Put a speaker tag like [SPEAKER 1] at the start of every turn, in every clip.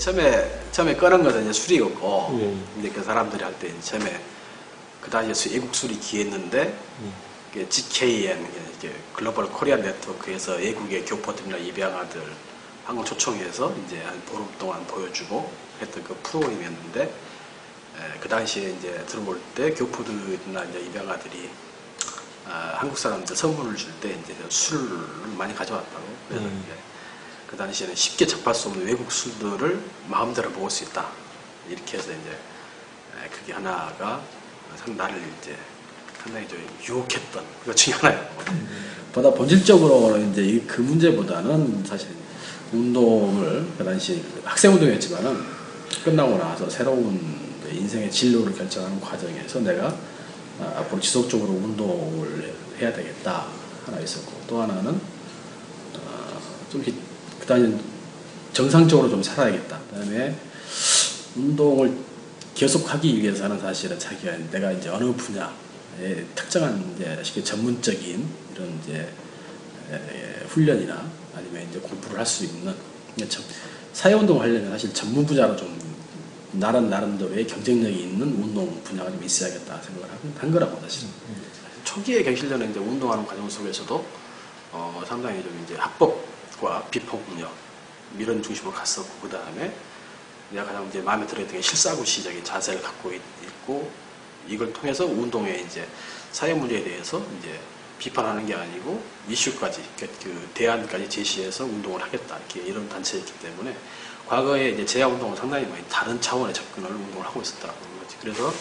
[SPEAKER 1] 처음에 처음에 꺼낸 것은 이제 술이었고
[SPEAKER 2] 예.
[SPEAKER 1] 이제 그 사람들이 할때 이제 처음에 그 당시에 수- 외국 술이 귀했는데 이게 GKN 이게 글로벌 코리안 네트워크에서 외국의 교포들이나 입양아들 한국 초청해서 이제 한 보름 동안 보여주고 했던 그 프로그램이었는데 에, 그 당시에 이제 들어올 때 교포들이나 이제 입양아들이 아, 한국 사람들 선물을 줄 때 이제 술을 많이 가져왔다고 그래서
[SPEAKER 2] 음.
[SPEAKER 1] 이제 그 당시에는 쉽게 접할 수 없는 외국 술들을 마음대로 먹을 수 있다 이렇게 해서 이제 에, 그게 하나가 상 나를 이제 상당히 좀 유혹했던 그 중에 하나예요. 보다 본질적으로 이제 이- 그 문제보다는 사실 운동을 그 당시 학생 운동이었지만은 끝나고 나서 새로운 인생의 진로를 결정하는 과정에서 내가 아, 앞으로 지속적으로 운동을 해야 되겠다 하나 있었고 또 하나는 어, 좀 당시 정상적으로 좀 살아야겠다. 그다음에 운동을 계속하기 위해서는 사실은 자기가 내가 이제 어느 분야에 특정한 이제 쉽게 전문적인 이런 이제 에, 훈련이나 아니면 이제 공부를 할 수 있는 참 사회 운동 하려면 사실 전문 분야로 좀 나름 나름대로의 경쟁력이 있는 운동 분야가 좀 있어야겠다 생각을 한- 한 거라고 사실은. 초기에 경실련은 이제 운동하는 과정 속에서도 어, 상당히 좀 이제 합법 과 비폭력 이런 중심으로 갔었고 그 다음에 내가 가장 이제 마음에 들었던 게 실사구시적인 자세를 갖고 있, 고 이걸 통해서 운동에 이제 사회 문제에 대해서 이제 비판하는 게 아니고 이슈까지 그, 그 대안까지 제시해서 운동을 하겠다 이렇게 이런 단체였기 때문에 과거에 이제 제야 운동은 상당히 많이 다른 차원의 접근을 운동을 하고 있었다는 거지. 그래서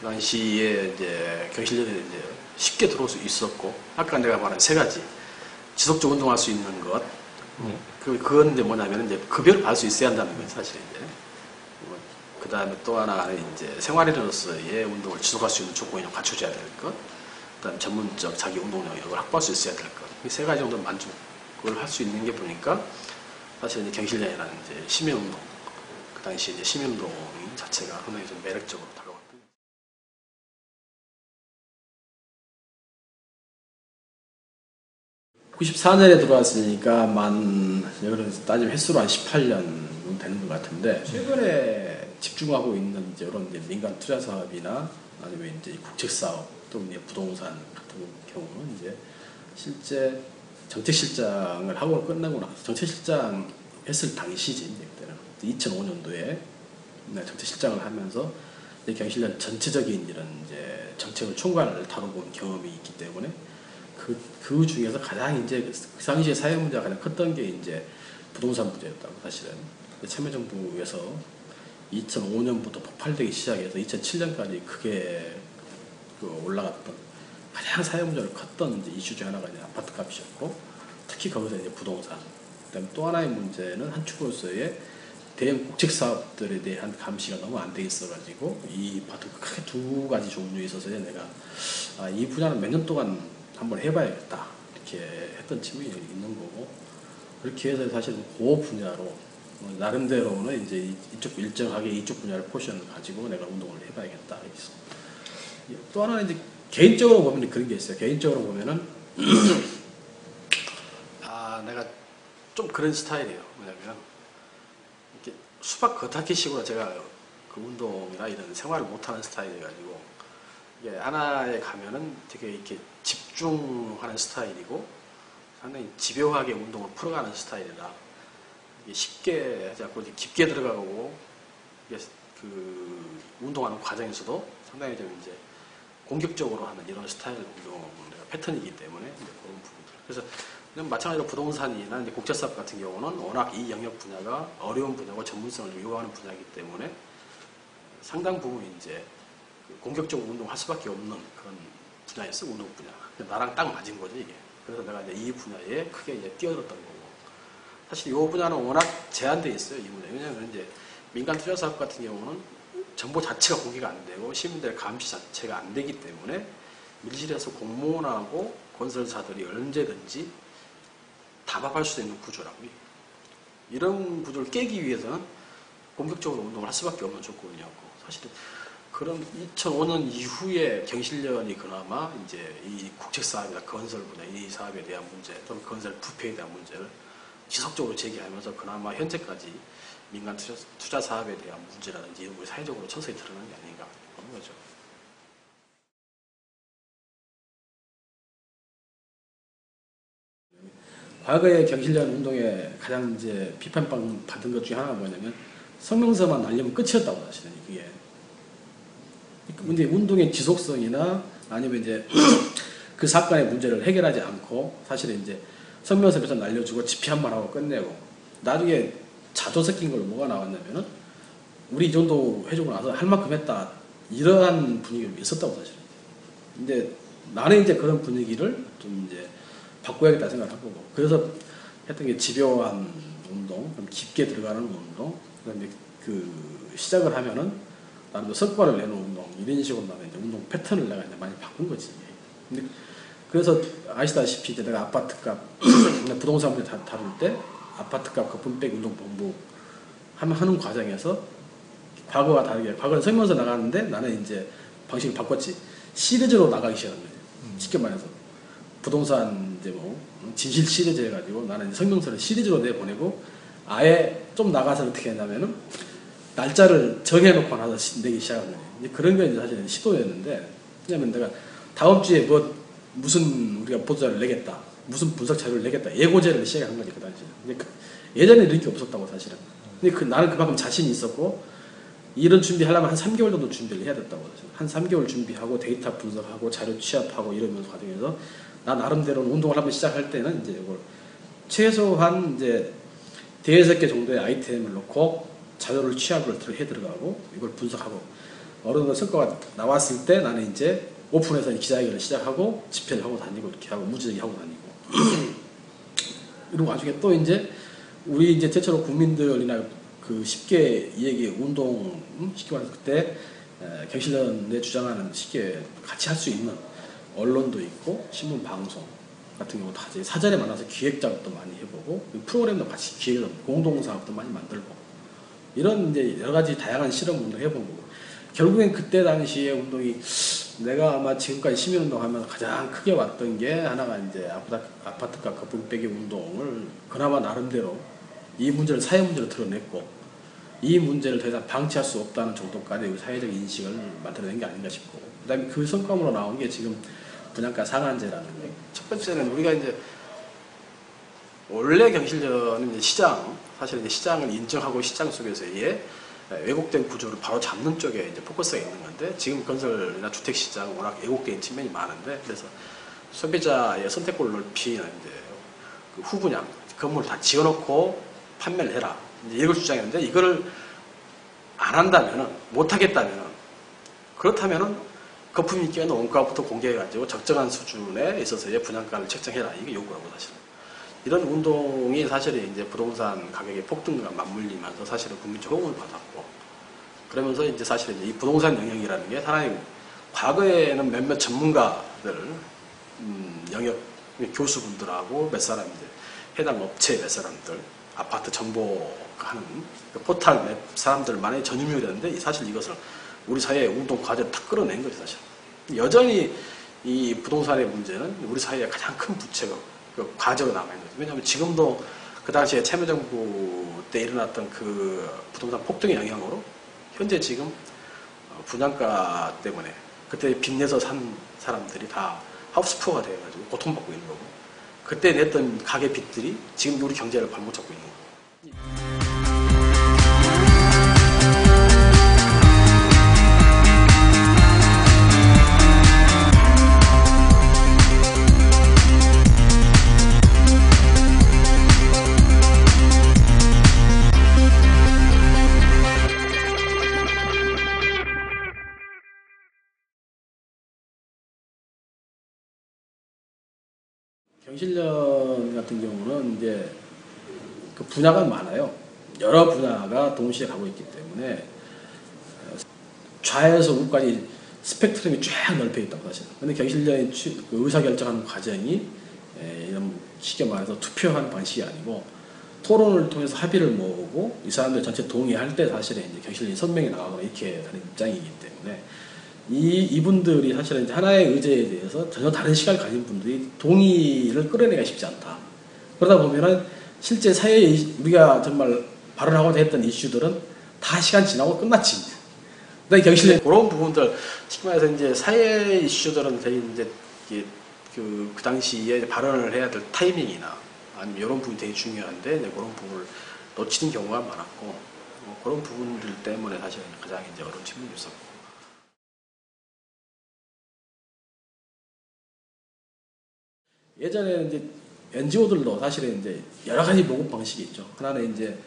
[SPEAKER 1] 그 당시에 이제 경실련에 이제 쉽게 들어올 수 있었고 아까 내가 말한 세 가지 지속적 운동할 수 있는 것
[SPEAKER 2] 네.
[SPEAKER 1] 그, 그건 이제 뭐냐면 이제 급여를 받을 수 있어야 한다는 거예요, 사실 이제. 그 다음에 또 하나는 이제 생활인으로서의 운동을 지속할 수 있는 조건이 좀 갖춰져야 될 것. 그 다음 전문적 자기 운동 영역을 확보할 수 있어야 될 것. 이 세 가지 정도 만족을 할 수 있는 게 보니까 사실 이제 경실련이라는 이제 시민운동, 그 당시 이제 시민운동 자체가 상당히 좀 매력적으로 다가왔던. 94년에 들어왔으니까 만 여기서 따지면 횟수로 한 18년 되는 것 같은데 최근에 집중하고 있는 이제 이런 이제 민간 투자 사업이나 아니면 이제 국책 사업 또는 이제 부동산 같은 경우는 이제 실제 정책 실장을 하고 끝나고 나서 정책 실장 했을 당시지 그때는. 2005년도에 정책 실장을 하면서 이제 경실련 전체적인 이런 이제 정책을 총괄을 다뤄본 경험이 있기 때문에 그, 그 중에서 가장 이제 그 당시에 사회 문제가 가장 컸던 게 이제 부동산 문제였다고 사실은. 참여정부에서 2005년부터 폭발되기 시작해서 2007년까지 크게 그 올라갔던 가장 사회 문제가 컸던 이제 이슈 중 하나가 이제 아파트 값이었고 특히 거기서 이제 부동산. 그다음에 또 하나의 문제는 한 축으로서의 대형 국책 사업들에 대한 감시가 너무 안 돼 있어가지고 이 아파트 크게 두 가지 종류에 있어서 내가 아, 이 분야는 몇 년 동안 한번 해봐야겠다 이렇게 했던 측면이 있는 거고 그렇게 해서 사실 그 분야로 어, 나름대로는 이제 이- 이쪽 일정하게 이쪽 분야를 포션을 가지고 내가 운동을 해봐야겠다 해서 또 하나는 이제 개인적으로 보면 그런 게 있어요. 개인적으로 보면은 아 내가 좀 그런 스타일이에요. 뭐냐면 이렇게 수박 겉핥기식으로 제가 그 운동이나 이런 생활을 못하는 스타일이 가지고 이게 하나에 가면은 되게 이렇게 집중하는 스타일이고 상당히 집요하게 운동을 풀어가는 스타일이라 쉽게 하지 않고 깊게 들어가고 그 운동하는 과정에서도 상당히 좀 이제 공격적으로 하는 이런 스타일 운동 패턴이기 때문에 그런 부분들. 그래서 마찬가지로 부동산이나 이제 국제사업 같은 경우는 워낙 이 영역 분야가 어려운 분야고 전문성을 요구하는 분야이기 때문에 상당 부분 이제 그 공격적으로 운동할 수밖에 없는 그런 분야였어 운동 분야. 나랑 딱 맞은 거죠 이게. 그래서 내가 이제 이 분야에 크게 이제 뛰어들었던 거고. 사실 이 분야는 워낙 제한돼 있어요 이 분야. 왜냐하면 이제 민간 투자 사업 같은 경우는 정보 자체가 공개가 안 되고 시민들의 감시 자체가 안 되기 때문에 밀실에서 공무원하고 건설사들이 언제든지 담합할 수 있는 구조라고. 이런 구조를 깨기 위해서는 본격적으로 운동을 할 수밖에 없는 조건이었고 사실은 그런 2005년 이후에 경실련이 그나마 이제 이 국책 사업이나 건설 분야 이 사업에 대한 문제 또는 건설 부패에 대한 문제를 지속적으로 제기하면서 그나마 현재까지 민간 투자, 투자 사업에 대한 문제라든지 이런 걸 사회적으로 서서히 드러나는 게 아닌가 그런 거죠. 과거의 경실련 운동에 가장 이제 비판받은 것 중에 하나가 뭐냐면 성명서만 날리면 끝이었다고 사실은 그게. 근데 운동의 지속성이나 아니면 이제 그 사건의 문제를 해결하지 않고 사실은 이제 성명서에서 날려주고 집회 한번 하고 끝내고 나중에 자조 섞인 걸로 뭐가 나왔냐면은 우리 이 정도 해주고 나서 할 만큼 했다 이러한 분위기가 있었다고 사실은. 근데 나는 이제 그런 분위기를 좀 이제 바꿔야겠다 생각을 하고 그래서 했던 게 집요한 운동, 좀 깊게 들어가는 운동, 그다음에 그 시작을 하면은 나름 성과를 내는 운동 이런 식으로 나는 이제 운동 패턴을 내가 이제 많이 바꾼 거지. 근데 그래서 아시다시피 이제 내가 아파트값 부동산 문제 다룰 때 아파트값 거품백 운동 본부 하는 과정에서 과거와 다르게 과거는 설명서 나갔는데 나는 이제 방식을 바꿨지 시리즈로 나가기 시작한 거예요. 쉽게 말해서 부동산 이제 뭐 진실 시리즈 해가지고 나는 성명서를 시리즈로 내보내고 아예 좀 나가서 어떻게 했냐면은 날짜를 정해놓고 나서 내기 시작한 거예요. 그런 게 사실은 시도였는데 왜냐면 내가 다음 주에 뭐 무슨 우리가 보도자를 내겠다 무슨 분석 자료를 내겠다 예고제를 시작한 그 당시에. 근데 그 예전에 이런 게 없었다고 사실은. 근데 그 나는 그만큼 자신이 있었고 이런 준비하려면 한 3개월 정도 준비를 해야 됐다고 사실. 한 3개월 준비하고 데이터 분석하고 자료 취합하고 이러면서 과정에서 나 나름대로는 운동을 한번 시작할 때는 이제 이걸 최소한 이제 대여섯 개 정도의 아이템을 놓고 자료를 취합을 해 들어가고 이걸 분석하고 어느 성과가 나왔을 때 나는 이제 오픈해서 기자회견을 시작하고 집회를 하고 다니고 이렇게 하고 무지하게 하고 다니고. 이런 와중에 또 이제 우리 이제 대체로 국민들이나 그 쉽게 얘기 운동 쉽게 말해서 그때 경실련에 주장하는 쉽게 같이 할 수 있는 언론도 있고 신문 방송 같은 경우 다 사전에 만나서 기획 작업도 많이 해보고 프로그램도 같이 기획을 공동 사업도 많이 만들고 이런 이제 여러 가지 다양한 실험 운동 해보고 결국엔 그때 당시에 운동이 내가 아마 지금까지 시민운동 하면 가장 크게 왔던 게 하나가 이제 아파트값 거품 빼기 운동을 그나마 나름대로 이 문제를 사회 문제로 드러냈고 이 문제를 더 이상 방치할 수 없다는 정도까지 사회적 인식을 만들어낸 게 아닌가 싶고 그 다음에 그 성과으로 나온 게 지금 분양가 상한제라는 거. 첫 번째는 우리가 이제 원래 경실련은 시장, 사실 시장을 인정하고 시장 속에서의 왜곡된 구조를 바로 잡는 쪽에 이제 포커스가 있는 건데 지금 건설이나 주택 시장 워낙 왜곡된 측면이 많은데 그래서 소비자의 선택권을 넓히는 이제 그 후분양 건물 다 지어놓고 판매를 해라 이걸 주장했는데 이거를 안 한다면은 못 하겠다면은 그렇다면은 거품이 끼는 원가부터 공개해가지고 적정한 수준에 있어서의 분양가를 책정해라. 이게 요구라고 사실은. 이런 운동이 사실은 이제 부동산 가격의 폭등과 맞물리면서 사실은 국민적 호응을 받았고 그러면서 이제 사실은 이제 이 부동산 영역이라는 게 하나의 과거에는 몇몇 전문가들 음, 영역 교수분들하고 몇 사람 이제 해당 업체 몇 사람들 아파트 정보하는 그 포탈 몇 사람들만의 전유물이었는데 사실 이것을 우리 사회의 운동 과제를 다 끌어낸 거죠, 사실. 여전히 이 부동산의 문제는 우리 사회의 가장 큰 부채가, 그 과제로 남아있는 거죠. 왜냐하면 지금도 그 당시에 참여정부 때 일어났던 그 부동산 폭등의 영향으로 현재 지금 어, 분양가 때문에 그때 빚내서 산 사람들이 다 하우스푸어가 돼가지고 고통받고 있는 거고 그때 냈던 가계 빚들이 지금 우리 경제를 발못 잡고 있는 거고 경실련 같은 경우는 이제 그 분야가 많아요. 여러 분야가 동시에 가고 있기 때문에 좌에서 우까지 스펙트럼이 쫙 넓혀 있다고 사실. 근데 경실련의 그 의사결정하는 과정이 이런 쉽게 말해서 투표하는 방식이 아니고 토론을 통해서 합의를 모으고 이 사람들 전체 동의할 때 사실은 이제 경실련이 선명히 나가거나 이렇게 하는 입장이기 때문에 이, 이분들이 사실은 하나의 의제에 대해서 전혀 다른 시각을 가진 분들이 동의를 끌어내기가 쉽지 않다. 그러다 보면은 실제 사회에 이- 우리가 정말 발언하고자 했던 이슈들은 다 시간 지나고 끝났지. 그다음에 경실련 그런 부분들 말해서 이제 사회 이슈들은 저희 이제 그, 그 당시에 발언을 해야 될 타이밍이나 아니면 이런 부분이 되게 중요한데 이제 그런 부분을 놓치는 경우가 많았고 뭐 그런 부분들 때문에 사실 가장 이제 어려운 측면이 있었고 예전에는 이제 NGO들도 사실은 이제 여러 가지 모금 방식이 있죠. 하나는 이제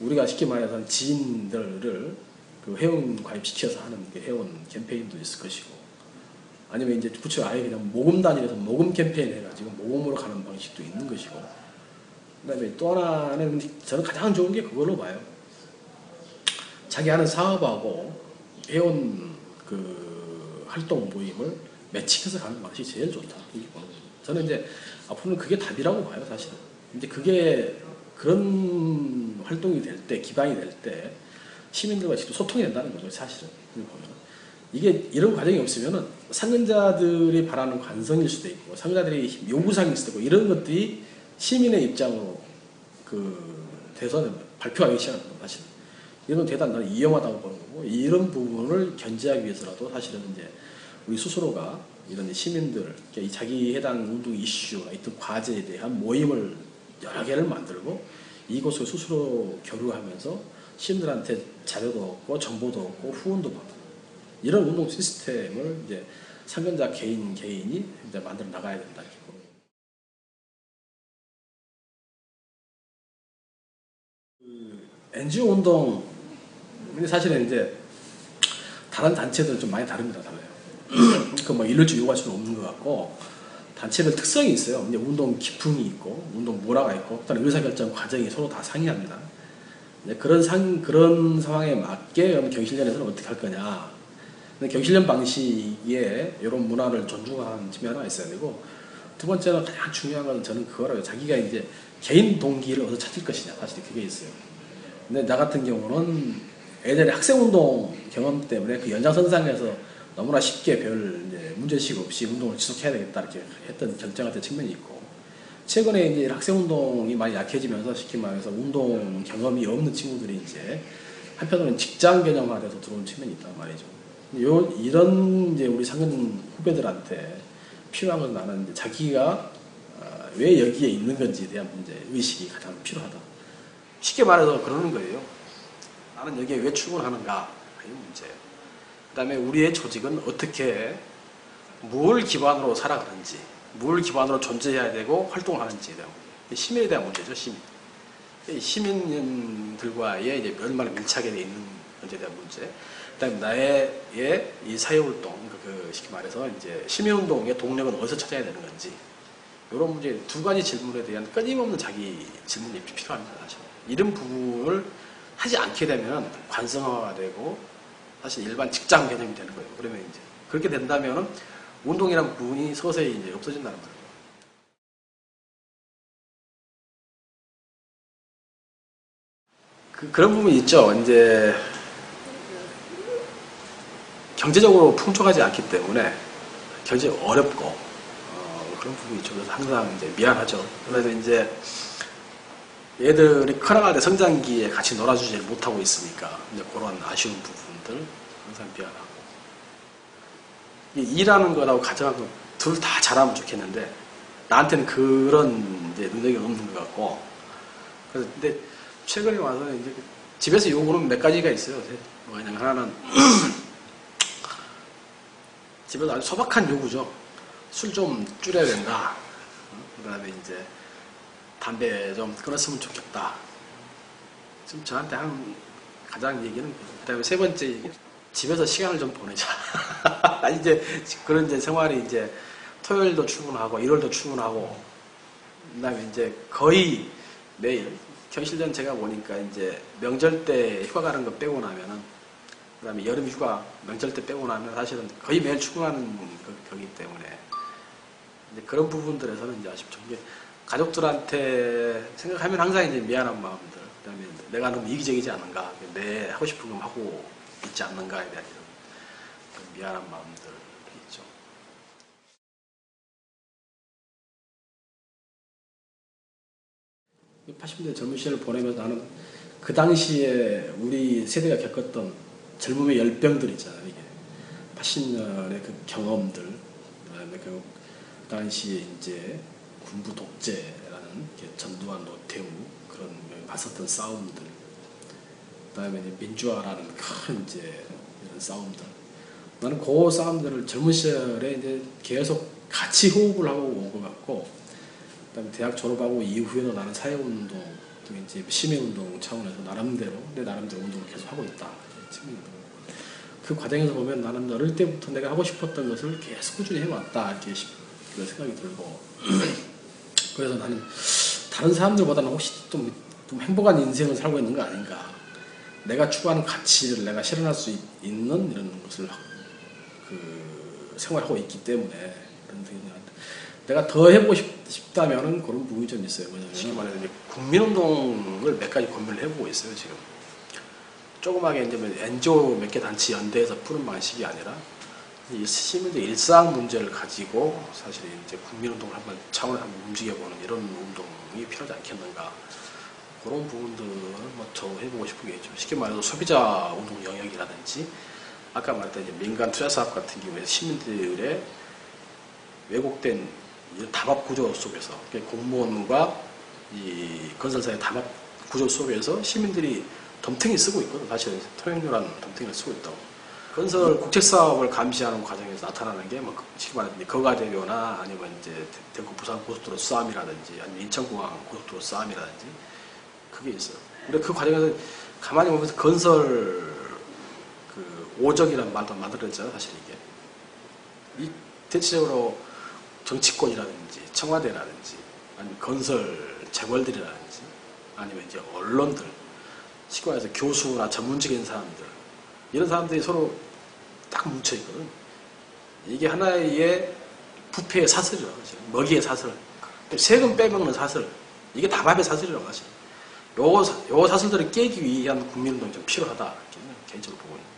[SPEAKER 1] 우리가 쉽게 말해서 지인들을 그 회원 가입시켜서 하는 그 회원 캠페인도 있을 것이고 아니면 이제 구체로 아예 그냥 모금 단위에서 모금 캠페인 해가지고 모금으로 가는 방식도 있는 것이고 그다음에 또 하나는 저는 가장 좋은 게 그걸로 봐요. 자기 하는 사업하고 회원 그 활동 모임을 매칭해서 가는 방식이 제일 좋다. 이렇게 보는 거죠. 저는 이제 앞으로는 그게 답이라고 봐요, 사실은. 이제 그게 그런 활동이 될 때, 기반이 될 때 시민들과 직접 소통이 된다는 거죠, 사실은. 보면. 이게 이런 과정이 없으면은 상근자들이 바라는 관성일 수도 있고 상근자들이 요구사항일 수도 있고 이런 것들이 시민의 입장으로 그 대선에 발표하기 시작합니다, 사실은. 이런 대단 나는 위험하다고 보는 거고 이런 부분을 견제하기 위해서라도 사실은 이제 우리 스스로가 이런 시민들 이 자기 해당 운동 이슈, 어떤 과제에 대한 모임을 여러 개를 만들고 이곳을 스스로 교류하면서 시민들한테 자료도 얻고 정보도 얻고 후원도 받고 이런 운동 시스템을 이제 상근자 개인 개인이 이제 만들어 나가야 된다 거예요. 그 NGO 운동 사실은 이제 다른 단체들은 좀 많이 다릅니다, 달라요. 그뭐 일률적 요구할 수는 없는 것 같고 단체별 특성이 있어요. 이제 운동 기풍이 있고 운동 문화가 있고 그다음 의사결정 과정이 서로 다 상이합니다. 그런 상 그런 상황에 맞게 그럼 경실련에서는 어떻게 할 거냐. 경실련 방식에 이런 문화를 존중하는 측면 하나 있어야 되고 두 번째는 가장 중요한 건 저는 그거라고 자기가 이제 개인 동기를 어디서 찾을 것이냐 사실 그게 있어요. 근데 나 같은 경우는 예전에 학생운동 경험 때문에 그 연장선상에서 너무나 쉽게 별 문제식 없이 운동을 지속해야 되겠다 이렇게 했던 결정했던 측면이 있고 최근에 이제 학생 운동이 많이 약해지면서 쉽게 말해서 운동 경험이 없는 친구들이 이제 한편으로는 직장 개념화돼서 들어온 측면이 있단 말이죠. 요 이런 이제 우리 상근 후배들한테 필요한 건 나는 자기가 어, 왜 여기에 있는 건지에 대한 문제 의식이 가장 필요하다. 쉽게 말해서 그러는 거예요. 나는 여기에 왜 출근하는가? 이 문제예요. 그 다음에 우리의 조직은 어떻게, 뭘 기반으로 살아가는지, 뭘 기반으로 존재해야 되고 활동을 하는지에 대한 시민에 대한 문제죠, 시민. 이 시민들과의 이제 얼마나 밀착이 돼 있는 문제에 대한 문제. 그 다음에 나의 이 사회활동, 그 쉽게 말해서 이제 시민운동의 동력은 어디서 찾아야 되는 건지, 이런 문제 두 가지 질문에 대한 끊임없는 자기 질문이 필요합니다, 사실. 이런 부분을 하지 않게 되면 관성화가 되고 사실 일반 직장 개념이 되는 거예요. 그러면 이제 그렇게 된다면 운동이라는 부분이 서서히 이제 없어진다는 거예요. 그, 그런 부분이 있죠. 이제 경제적으로 풍족하지 않기 때문에 경제 어렵고 어, 그런 부분이 있죠. 그래서 항상 이제 미안하죠. 그래서 이제 얘들이 커나갈 때 성장기에 같이 놀아주지 못하고 있으니까 이제 그런 아쉬운 부분 들 항상 미안하고 이 일하는 거라고 가정하고 둘 다 잘하면 좋겠는데 나한테는 그런 이제 능력이 없는 것 같고 그래서 근데 최근에 와서 이제 집에서 요구는 몇 가지가 있어요. 뭐냐면 하나는 집에서 아주 소박한 요구죠. 술 좀 줄여야 된다. 그 다음에 이제 담배 좀 끊었으면 좋겠다. 지금 저한테 한 가장 얘기는 그 다음에 세 번째 얘기 집에서 시간을 좀 보내자. 이제 그런 이제 생활이 이제 토요일도 출근하고 일요일도 출근하고 그다음에 이제 거의 매일 경실전 제가 보니까 이제 명절 때 휴가 가는 거 빼고 나면은 그다음에 여름 휴가 명절 때 빼고 나면 사실은 거의 매일 출근하는 그, 거기 때문에 이제 그런 부분들에서는 이제 아쉽죠. 가족들한테 생각하면 항상 이제 미안한 마음들, 그다음에 내가 너무 이기적이지 않은가, 내 하고 싶은 거 하고 있지 않는가에 대한 미안한 마음들이 있죠.
[SPEAKER 3] 80년대 젊은 시절을 보내면서 나는 그 당시에 우리 세대가 겪었던 젊음의 열병들 있잖아요. 이게 80년의 그 경험들, 그다음에 그 당시에 이제 군부 독재라는 게 전두환, 노태우 그런 봤었던 싸움들, 그다음에 이제 민주화라는 큰 이제 이런 싸움들. 나는 그 싸움들을 젊은 시절에 이제 계속 같이 호흡을 하고 온 것 같고, 그다음에 대학 졸업하고 이후에도 나는 사회운동, 또 이제 시민운동 차원에서 나름대로 내 나름대로 운동을 계속 하고 있다. 그 과정에서 보면 나는 어릴 때부터 내가 하고 싶었던 것을 계속 꾸준히 해왔다 이렇게 시- 그런 생각이 들고 그래서 나는 다른 사람들보다는 혹시 좀, 좀 행복한 인생을 살고 있는 거 아닌가. 내가 추구하는 가치를 내가 실현할 수 있, 는 이런 것을 그 생활하고 있기 때문에 그런 생각이 내가 더 해보고 싶, 싶다면은 그런 부분이 좀 있어요. 뭐냐면
[SPEAKER 1] 말해서 이제 국민운동을 몇 가지 고민을 해보고 있어요 지금. 조그맣게 이제 뭐 NGO 몇개 단체 연대해서 푸는 방식이 아니라 이 시민들 일상 문제를 가지고 사실 이제 국민운동을 한번 차원을 한번 움직여보는 이런 운동이 필요하지 않겠는가 그런 부분들을 뭐저 해보고 싶은 게 있죠. 쉽게 말해서 소비자 운동 영역이라든지 아까 말했던 민간 투자 사업 같은 경우에 시민들의 왜곡된 이 담합 구조 속에서 그러니까 공무원과 이 건설사의 담합 구조 속에서 시민들이 덤탱이 쓰고 있거든. 사실 통행료라는 덤탱이를 쓰고 있다고. 건설 국책 사업을 감시하는 과정에서 나타나는 게 뭐 쉽게 말해서 이제 거가대교나 아니면 이제 대- 대구 부산 고속도로 싸움이라든지 아니면 인천공항 고속도로 싸움이라든지 그게 있어요. 근데 그 과정에서 가만히 보면서 건설 그 오적이라는 말도 만들어졌잖아요. 사실 이게. 이 대체적으로 정치권이라든지 청와대라든지 아니면 건설 재벌들이라든지 아니면 이제 언론들 말해서 교수나 전문적인 사람들 이런 사람들이 서로 딱 뭉쳐 있거든. 이게 하나의 부패의 사슬이라고 하죠. 먹이의 사슬. 세금 빼먹는 사슬. 이게 담합의 사슬이라고 하죠. 요, 사- 요 사슬들을 깨기 위한 국민운동이 좀 필요하다. 개인적으로 보고 있습니다.